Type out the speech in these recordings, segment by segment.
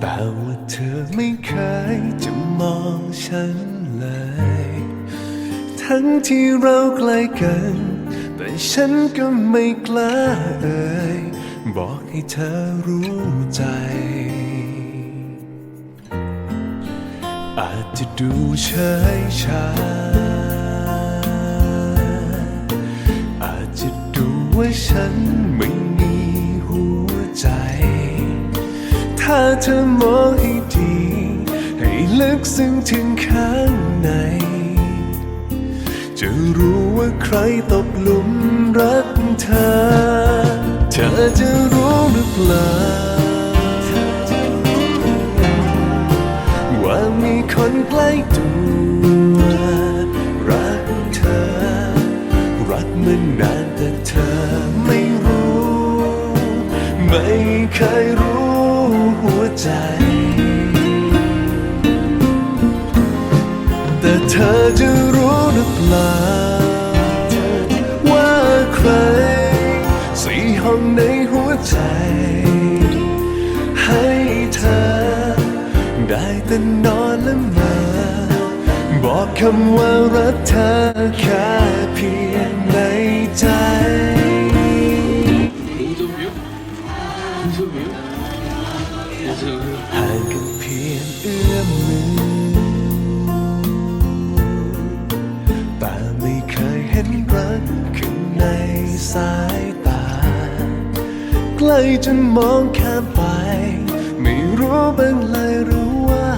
แต่ว่าเธอไม่เคยจะมองฉันเลย ทั้งที่เราใกล้กัน แต่ฉันก็ไม่กล้าเอ่ยบอกให้เธอรู้ใจ อาจจะดูเฉยชา อาจจะดูว่าฉันไม่ ถ้าเธอมองให้ดี ให้ลึกซึ้งถึงข้างใน จะรู้ว่าใครตกหลุมรักเธอ เธอจะรู้หรือเปล่าว่ามีคนใกล้ตัวรักเธอ รักมันนานแต่เธอไม่รู้ ไม่เคยรู้ ใจ แต่เธอจะรู้หรือเปล่า ว่าใคร สีห้องในหัวใจ ให้เธอ ได้แต่นอนและมาบอกคำว่ารักเธอแค่เพียงในใจ Thank you. ห่างกันเพียงเอื้อมมือ แต่ไม่เคยเห็นรักขึ้นในสายตา ใกล้จนมองแค่มไป ไม่รู้บ้างเลยหรือว่า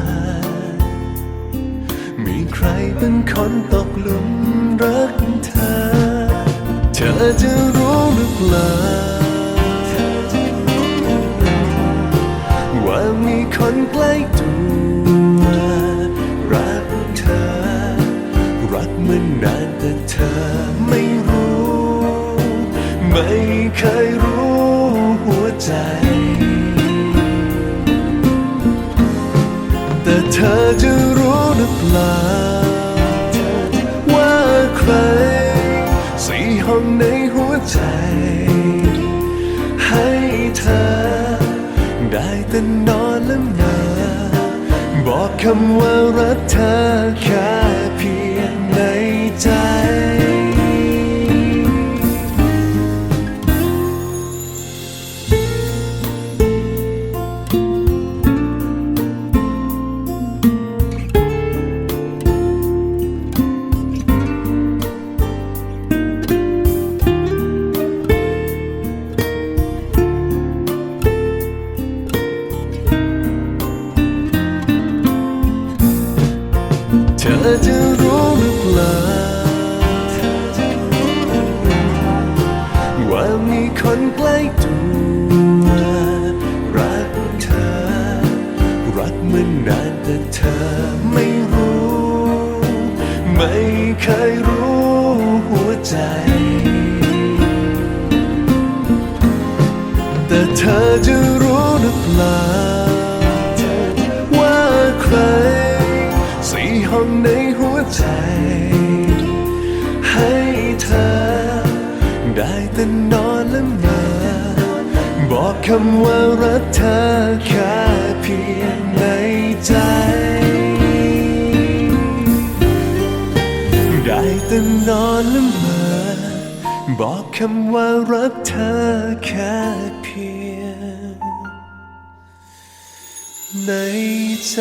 มีใครเป็นคนตกหลุมรักเธอ เธอจะรู้หรือเปล่า คนใกล้ตัวรักเธอ รักมันนานแต่เธอไม่รู้ ไม่เคยรู้หัวใจ แต่เธอจะรู้หรือเปล่า ว่าใครสี่ห้องในหัวใจ ให้เธอ ได้แต่นอน คำว่ารักเธอแค่ ธอจะรู้หรือเปล่าว่ามีคนใกล้ตัวรักเธอ รักมันนานแต่เธอไม่รู้ ไม่เคยรู้หัวใจ แต่เธอจะรู้หรือเปล่าว่า ใจ ให้เธอ ได้แต่นอนและมาบอกคำว่ารักเธอแค่เพียงในใจ ได้แต่นอนและมาบอกคำว่ารักเธอแค่เพียงในใจ